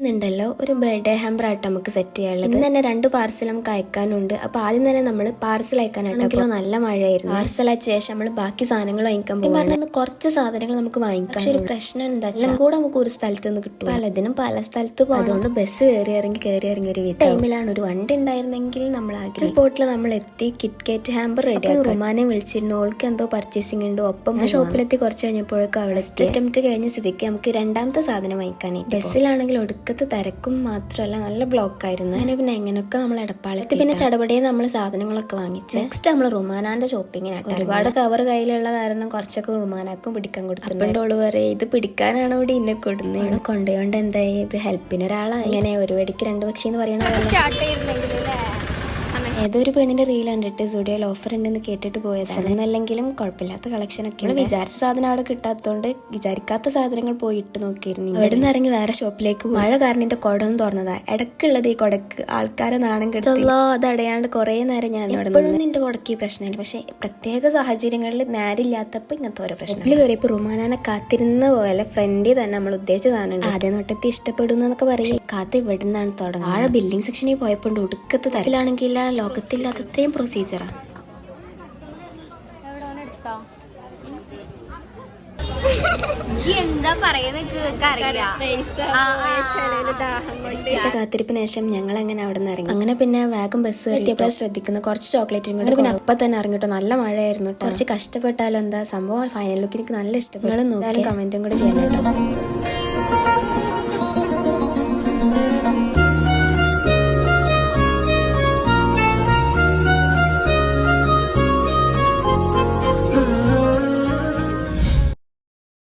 ഇന്നുണ്ടല്ലോ ഒരു birthday hamper ആയിട്ട് നമുക്ക് സെറ്റ് ചെയ്യാനുള്ളത്. ഇന്ന് തന്നെ രണ്ട് പാർസൽ നമുക്ക് അയക്കാനുണ്ട് അപ്പൊ ആദ്യം തന്നെ നമ്മൾ പാർസൽ അയക്കാനായിട്ടോ നല്ല മഴയായിരുന്നു. പാർസൽ അയച്ച ശേഷം നമ്മൾ ബാക്കി സാധനങ്ങൾ വാങ്ങിക്കാൻ പോകുന്നത് കുറച്ച് സാധനങ്ങൾ നമുക്ക് വാങ്ങിക്കാം പക്ഷെ ഒരു പ്രശ്നം എന്താ വെച്ചാൽ കൂടെ നമുക്ക് ഒരു സ്ഥലത്ത് നിന്ന് കിട്ടും പലതിനും പല സ്ഥലത്ത് പോകും അതുകൊണ്ട് ബസ് കയറി ഇറങ്ങി കയറി ഇറങ്ങി ഒരു ടൈമിലാണ് ഒരു വണ്ടി ഉണ്ടായിരുന്നെങ്കിൽ നമ്മൾ ആഗ്രഹിച്ച സ്പോട്ടിൽ നമ്മൾ എത്തി കിറ്റ് കേറ്റ് ഹാമ്പർ റെഡി റുമാനെ വിളിച്ചിരുന്നു. ഓൾക്ക് എന്തോ പർച്ചേസിംഗ് ഉണ്ട്. ഒപ്പം ഷോപ്പിലെത്തി കുറച്ച് കഴിഞ്ഞപ്പോഴേക്കും അവളെ അറ്റംപ്റ്റ് കഴിഞ്ഞ സ്ഥിതിക്ക് നമുക്ക് രണ്ടാമത്തെ സാധനം വാങ്ങിക്കാനായിട്ട് ബസ്സിലാണെങ്കിൽ ഒടുക്കത്തെ തിരക്കും മാത്രമല്ല നല്ല ബ്ലോക്ക് ആയിരുന്നു അങ്ങനെ പിന്നെ എങ്ങനെയൊക്കെ നമ്മൾ എടപ്പാളത്ത് പിന്നെ ചടപടിയെ നമ്മൾ സാധനങ്ങളൊക്കെ വാങ്ങിച്ചു. നെക്സ്റ്റ് നമ്മൾ റുമാനാന്റെ ഷോപ്പിങ്ങിനായിട്ട് ഒരുപാട് കവർ കയ്യിലുള്ള കാരണം കുറച്ചൊക്കെ റുമാനാക്കും പിടിക്കാൻ കൊടുത്തു അപ്പോൾ ഓൾ പറയും? ഇത് പിടിക്കാനാണ് ഇവിടെ ഇന്നെ കൊടുക്കുന്നത് കൊണ്ടുകൊണ്ട് എന്തായി? ഇത് ഹെൽപ്പിന് ഒരാളാണ് ഇങ്ങനെ ഒരു വെടിക്ക് രണ്ട് പക്ഷി എന്ന് പറയുന്ന പോലെ ഏതൊരു പെണ്ണിന്റെ റീൽ കണ്ടിട്ട് സുഡിയോയിൽ ഓഫർ ഉണ്ടെന്ന് കേട്ടിട്ട് പോയതാണ്. എന്നല്ലെങ്കിലും കുഴപ്പമില്ലാത്ത കളക്ഷൻ ഒക്കെ നമ്മൾ വിചാരിച്ച സാധനം അവിടെ കിട്ടാത്തതുകൊണ്ട് വിചാരിക്കാത്ത സാധനങ്ങൾ പോയി ഇട്ട് നോക്കിയിരുന്നു ഇവിടെ നിന്ന് ഇറങ്ങി വേറെ ഷോപ്പിലേക്ക്. മഴ കാരണം എന്റെ കുടം തുറന്നതാ. ഇടക്കുള്ളത് ഈ കുടക്ക് ആൾക്കാരെ നാണം കിട്ടുമല്ലോ അത് അടയാണ്ട് കുറെ നേരം ഞാൻ നിന്റെ കുടക്ക് ഈ പ്രശ്നമില്ല പക്ഷെ പ്രത്യേക സാഹചര്യങ്ങളിൽ നേരില്ലാത്തപ്പോ ഇങ്ങനത്തെ ഓരോ പ്രശ്നം ഇതിൽ കയറിയപ്പോ റുമാനാനെ കാത്തിരുന്ന പോലെ ഫ്രണ്ടിൽ തന്നെ നമ്മൾ ഉദ്ദേശിച്ച സാധനം ആദ്യം നോട്ടത്തി ഇഷ്ടപ്പെടുന്നു എന്നൊക്കെ പറയും. കാത്ത് ഇവിടെ നിന്നാണ് തുടങ്ങുന്നത് ആ ബില്ലിംഗ് സെക്ഷനിൽ പോയപ്പോൾ ഒടുക്കത്തെ തരത്തിലാണെങ്കിൽ ലോകത്തില്ലാത്ത അത്രയും പ്രൊസീജിയറാണ് കാത്തിരിപ്പിന് ശേഷം ഞങ്ങൾ അങ്ങനെ അവിടെ നിന്ന് ഇറങ്ങി. അങ്ങനെ പിന്നെ വേഗം ബസ് കയറ്റിയപ്പോഴാണ് ശ്രദ്ധിക്കുന്നു കുറച്ച് ചോക്ലേറ്റും കൂടെ പിന്നെ അപ്പം തന്നെ ഇറങ്ങിട്ടോ നല്ല മഴയായിരുന്നു. കുറച്ച് കഷ്ടപ്പെട്ടാലും എന്താ സംഭവം? ഫൈനൽ ലുക്ക് എനിക്ക് നല്ല ഇഷ്ടപ്പെട്ടു. നോക്കിയാലും കമന്റും കൂടെ ചെയ്യണം കേട്ടോ.